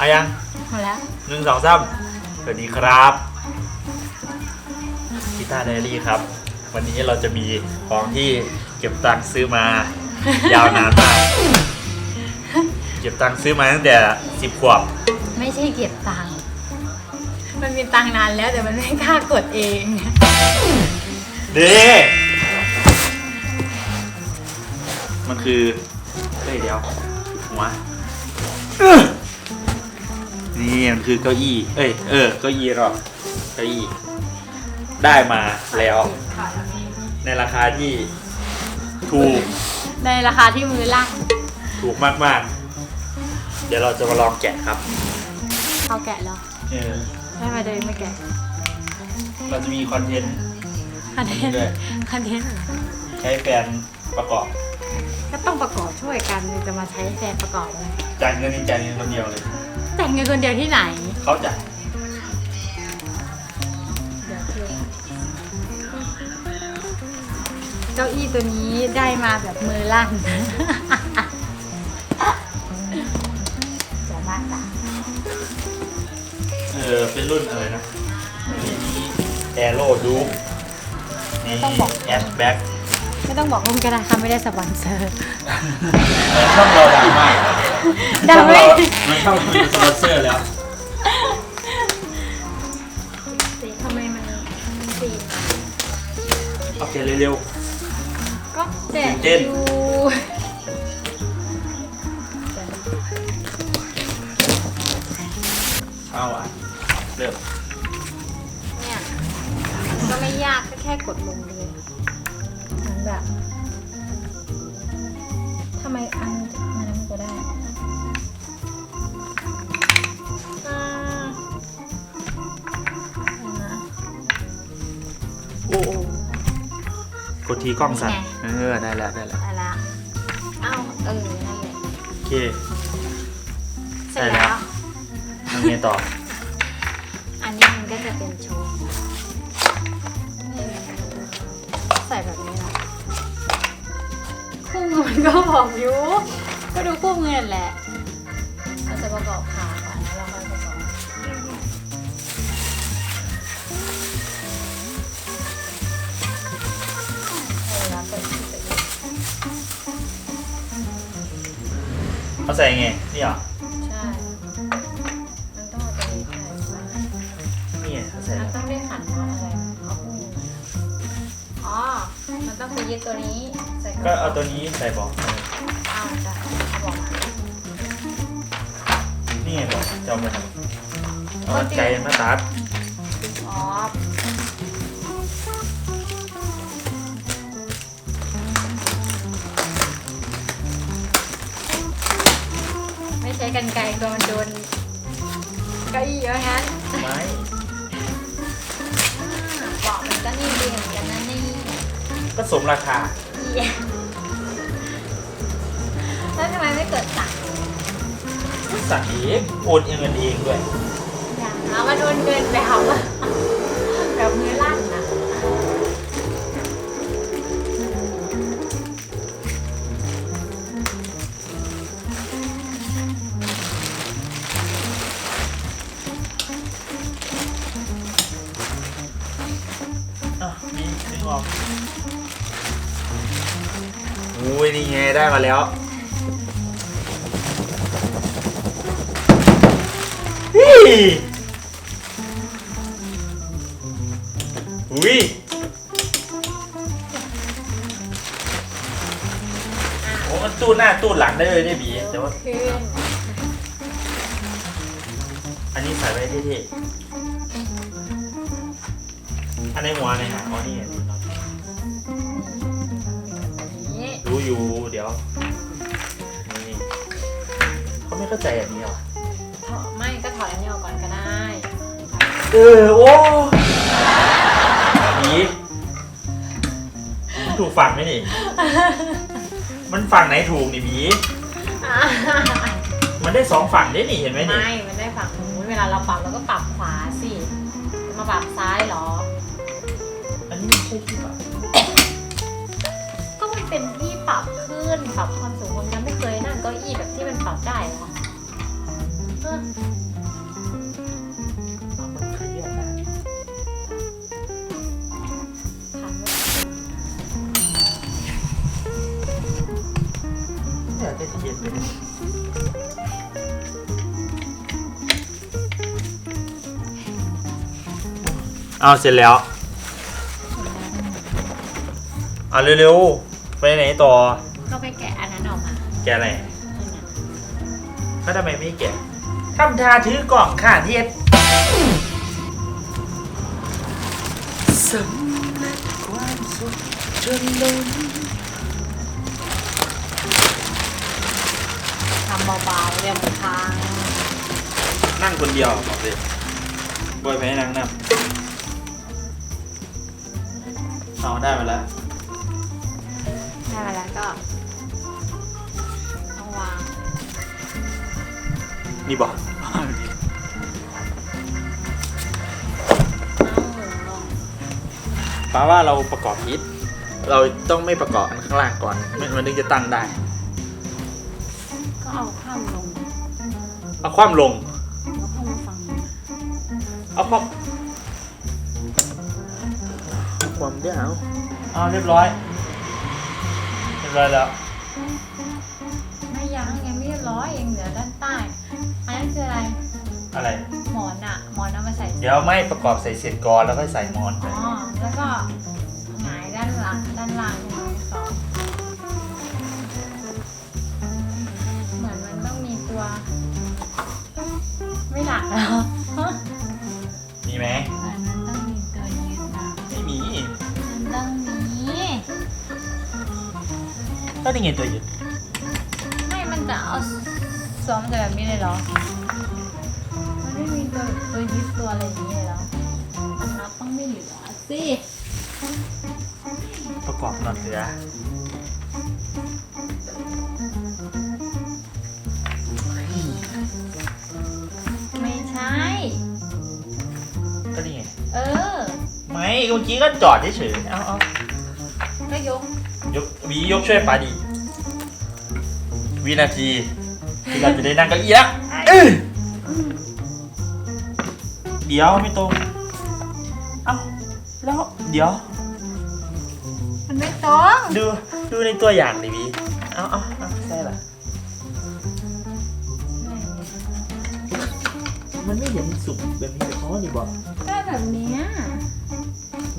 เอายังหมดแล้วหนึ่งสองสามสวัสดีครับกีตาร์ไดอารี่ครับ วันนี้เราจะมีของที่เก็บตังค์ซื้อมา ยาวนานมากเก็บตังค์ซื้อมาตั้งแต่สิบขวบไม่ใช่เก็บตังค์มันมีตังค์นานแล้วแต่มันไม่กล้ากดเองเด้มันคือเฮ้ยเดี๋ยวหัว นี่มันคือเก้าอี้ เอ้ย เออ เก้าอี้หรอกเก้าอี้ ได้มาแล้ว ในราคาที่ถูก ในราคาที่มือล่างถูกมากๆ เดี๋ยวเราจะมาลองแกะครับ เขาแกะแล้วเออไม่มาเดินไม่แกะเราจะมีคอนเทนต์คอนเทนต์ด้วยคอนเทนต์ใช้แฟนประกอบก็ต้องประกอบช่วยกันจะมาใช้แฟนประกอบเลย จ่ายเงินนี่จ่ายเงินคนเดียวเลย แต่งเงินคนเดียวที่ไหน เขาจ่ายเก้าอี้ตัวนี้ได้มาแบบมือลั่นจะบ้าตาเออเป็นรุ่นอะไรนะแอโร่ดูนี่แอชแบ็ก ไม่ต้องบอกรุ่นก็ได้ค่ะไม่ได้สปอนเซอร์ช่องเราดังมากดังไหมมันเข้ามาเป็นสปอนเซอร์แล้วทำไมมันสีโอเคเร็ว ก็แจกตื่นเต้น อยู่ๆเอาอะเริ่มเนี่ยมันก็ไม่ยากก็แค่กดลงเลยเหมือน แบบทำไมอันอันนั้นมันก็ได้อ่าเห็นไหมโอ้กดทีกล้องสั่นไงเออได้แล้วได้แล้วได้ละเอ้าเออนั่นแหละโอเค เสร็จได้แล้แล้ววทำไงต่อ อันนี้มันก็จะเป็นโชว์ ก็บอกอยู่ก็ดูคู่มือนั่นแหละเราจะประกอบขาก่อนแล้วเราค่อยประกอบเออแล้วเปิดที่เปิดเขาใส่ไงนี่เหรอใช่ มันต้องเอาตัวนี้ใส่มานี่ไงเขาใส่มันแล้วต้องได้ขันน็อตอะไรเอาคู่มืออ๋อ มันต้องไปยึดตัวนี้ใส่ ก็เอาตัวนี้ใส่บอกอ้าวจ้ะเอาบอกมานี่ไงบอกจะเอามาทำเอาใจมาตัดอ๋อไม่ใช้กันไกลกลัวมันโดนเก้าอี้เยอะงั้นไม้เบาะมันก็นี่ดีเหมือนกันนะนี่ก็สมราคาเหี้ย แล้วทำไมไม่เกิดสั่งสั่งเองโอนเองเงินเองด้วย อย่างเอามาโดนเงินแบบว่าแบบมือลั่น นี่ไงได้มาแล้วฮิอุ้ยโอ้มันตู้หน้าตู้หลังได้เลยได้บีแต่ว่าอันนี้ใส่ไว้เท่ๆอันในหัวในหางอ๋อนี่ไงนี้ รู้อยู่เดี๋ยวนี่เขาไม่เข้าใจอันนี้หรอถอดไม่ก็ถอดอันนี้ออกก่อนก็ได้เออโอ้บีมันถูกฝั่งไหมนี่ มันฝั่งไหนถูกนี่บีอ่ามันได้สองฝั่งได้นี่เห็นไหมนี่ไม่มันได้ฝั่งนู้นเวลาเราปรับเราก็ปรับขวาสิจะมาปรับซ้ายเหรอ อันนี้ไม่ใช่ที่ฝั่งก็มันเป็นที่ ปรับขึ้นปรับความสูงความยาวไม่เคยนั่งเก้าอี้แบบที่มันปรับได้เหรอเอมันเครียดนะถามว่าอยากจะเย็นเลยเอาเสร็จแล้ว เอาเร็วๆ ไปไหนต่อ ก็ไปแกะอันนั้นออกมาแกอะไรนั่นน่ะก็ทำไมไม่แกะทำทาถือกล่องค่ะเทียดสำเร็จความสุขจนล้นทำเบาๆเรียมนพังนั่งคนเดียวบอกเลยบอยไปให้นั่งนั่งเอาได้มาแล้ว ได้มาแล้วก็ต้องวางนี่บอกเอาหมุนลงป้าว่าเราประกอบฮิตเราต้องไม่ประกอบอันข้างล่างก่อนมันมันถึงจะตั้งได้ ก็เอาข้ามลงเอาความลง แล้วเข้ามาฟังนี้เอาความความเดี๋ยวเอาเอาเรียบร้อยเรีย บร้อยแล้ว ไม่ยังยังไม่เรียบร้อยยังเหลือด้านใต้ อันนั้นคืออะไร อะไร หมอนอะหมอนเอามาใส่ เดี๋ยวไม่ประกอบใส่เสร็จก่อนแล้วค่อยใส่มอนไป อ๋อ แล้วก็หงายด้านหลังด้านล่างใช่ไหมสองเหมือนมันต้องมีตัว ไม่หลักแล้ว นี่ไงตัวยึดไม่ มันจะเอาซ้อมแต่แบบนี้เลยเหรอ มันไม่มีตัวตัวยึดตัวอะไรอย่างนี้เลยเหรอมันนับต้องไม่เหลือสิประกอบน็อตเหลือไม่ใช่ ก็นี่ไงเออ ไม่เมื่อกี้ก็จอดเฉยๆเอาเอาก็ยก ยกวียกช่วยปาดี วินาทีที่เราจะได้นั่งเก้าอี้แล้วอื้อเดี๋ยวไม่ตรง เอ้าแล้วเดี๋ยว มันไม่ตรงดูดูในตัวอย่างดิวีเอาเอาเอาใช่ละมันไม่เห็นสุกแบบนี้เขาดิบอกก็แบบเนี้ย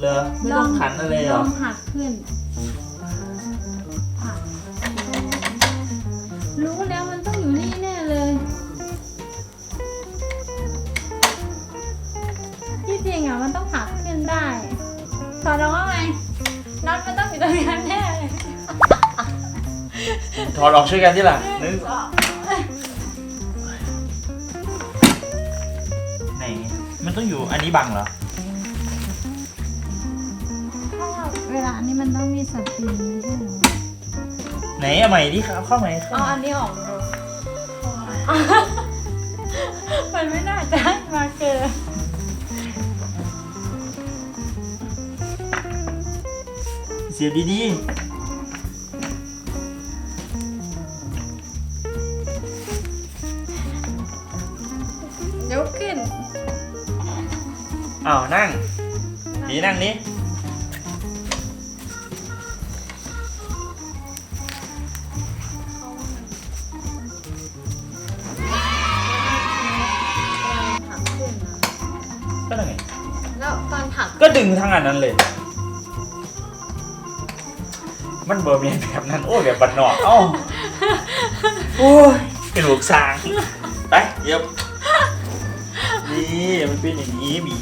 เลอไม่ต้องขันอะไรหรลอองหักขึ้น ถอดออกช่วยกันที่หลังนึงสองไหน มันต้องอยู่อันนี้บังเหรอเพราะว่าเวลาอันนี้มันต้องมีสปริงไม่ใช่เหรอไหนเอาใหม่ดิเอาเข้าใหม่เข้าเอาใหม่อันนี้ออกดูมันไม่น่าจะให้มาเกินเสียบดีย อ้าวนั่งดีนั่งนี้ถักขึ้นนะก็นั่งไงแล้วตอนถักก็ดึงทางอันนั้นเลย มันเบอร์เมียนแบบนั้น โอ้ยแบบบันนอกเอ้าโอ้ยเป็นลูกสร้างไปเดี๋ยว นี่มันเป็นอย่างนี้หมี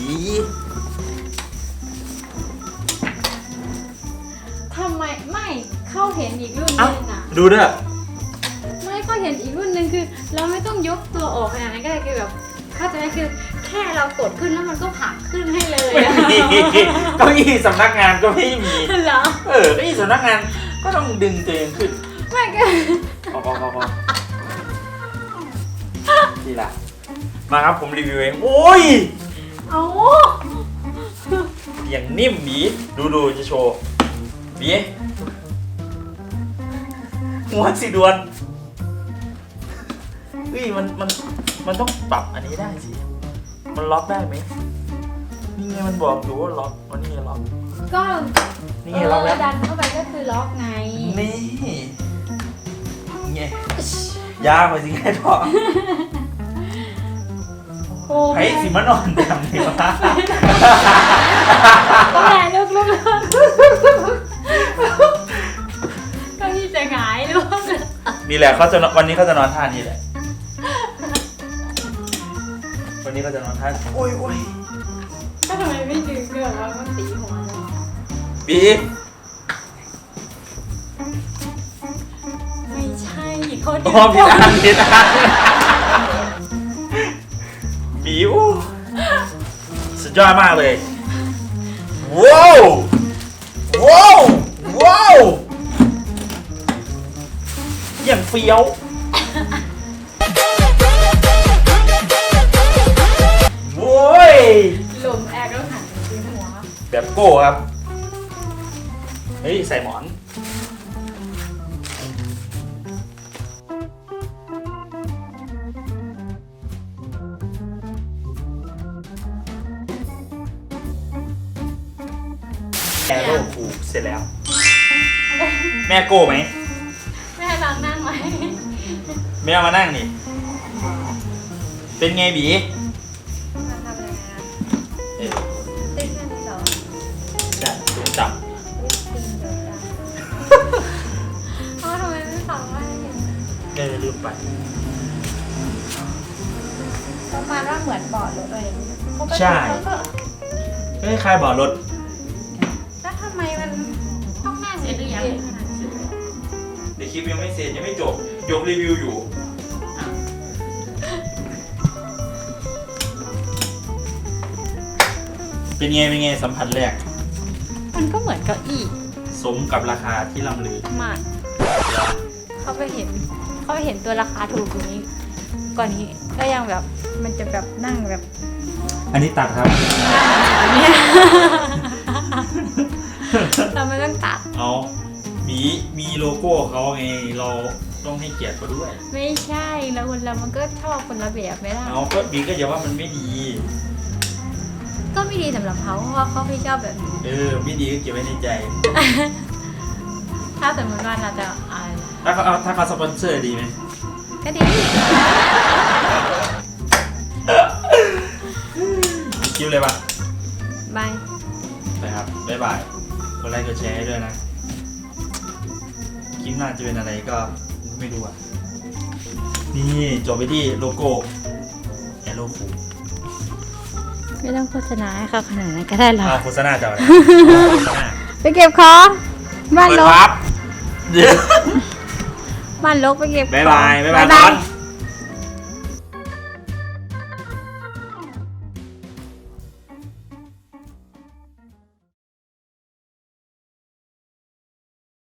ทำไมไม่เข้าเห็นอีกรุ่นหเอ้านึงอะ ดูด้วยไม่เข้าเห็นอีกรุ่นหนึงคือ เราไม่ต้องยกตัวออกขนาดนั้นก็ได้คือแบบเข้าใจไหมคือแค่เรากดขึ้นแล้วมันก็ผลักขึ้นให้เลยไม่อะมีเก้าอี้สำนักงานก็ไม่มี เหรอเออเก้าอี้สำนักงานก็ต้องดึงตัวเองขึ้นไม่ก็พอพอพอพอนี่ละ มาครับผมรีวิวเอง โอ้ย เอาอย่างนิ่มหมีดูดูจะโชว์หมีหัวสีดวนเฮ้ยมันมันมันต้องปรับอันนี้ได้สิ มันล็อกได้ไหมนี่ไงมันบอกอยู่ว่าล็อกวันนี้ไงล็อก ก็นี่ไงล็อกแล้วดันเข้าไปก็คือล็อกไง นี่ไงยาไปสิไงพ่อ โอ้ไอ้สิมานอนดำนี่วะก็แหละลุกลุกลุกก็ที่จะหงายลุกนี่แหละเขาจะนอนวันนี้เขาจะนอนท่านี้แหละ วันนี้เขาจะนอนท่าโอ้ยโอ้ยก็ทำไมไม่ดึงเกลือแล้วมันตีหัวเลยบีไม่ใช่เขาดึโอ้ผิดอันผิดอัน บีอู้สุดยอดมากเลย ว้าว ว้าว ว้าว อย่างเฟี้ยว โว้ย ลมแอร์ก็หันไปที่หัว แบบโก้ครับ เฮ้ย ใส่หมอน แอโร่ผูกเสร็จแล้ว แม่โก้ไหม แม่ลองนั่งไหมไม่เอามานั่งนี่ เป็นไงบีมันทำยังไงนะเอ๊ะติ๊กแค่นี้เหรอจัดถุงจับติ๊กเดี๋ยวจ้ะอ๋อทำไมไม่ฟังว่าให้เห็นเออลืมไป ประมาณว่าเหมือนบอร์ดรถอะไรอย่างเงี้ยปกติใช่ เขาก็เฮ้ยใครบอกรถ เสร็จหรือยังขนาดนี้เดี๋ยวคลิปยังไม่เสร็จยังไม่จบ ยกรีวิวอยู่ เป็นไง เป็นไงสัมผัสแรก มันก็เหมือนเก้าอี้สมกับราคาที่ล่ำลือมากเขาไปเห็น เขาไปเห็นตัวราคาถูกกว่านี้กว่านี้ก็ยังแบบมันจะแบบนั่งแบบอันนี้ตัดครับเนี่ยเราไม่ต้องตัด เอา มีมีโลโก้เขาไงเราต้องให้เกียรติเขาด้วย ไม่ใช่แล้วคนเรามันก็ชอบคนละแบบไม่ได้เอาก็บีก็อย่าว่ามันไม่ดี ก็ไม่ดีสำหรับเขาเพราะว่าเขาไม่ชอบแบบนี้ เออ ไม่ดีก็เก็บไว้ในใจ ถ้าสมมติว่าเราจะอ่าถ้าเขาเอาถ้าเขาสปอนเซอร์ดีไหมก็ดีคิวเลยปะบายไปครับบ๊ายบายกดไลค์กดแชร์ให้ด้วยนะค ลิปหน้าจะเป็นอะไรก็ไม่รู้อะ นี่จบไปที่โลโก้แอโร่ฟูไม่ต้องโฆษณาให้เขาขนาดนั้นก็ได้หรออ่าโฆษณาจะอะไรโฆษณาไปเก็บของบ้านเปิดลกครับเดี๋ยว บ้านลกไปเก็บบ๊ายบายของบ๊ายบายก่อน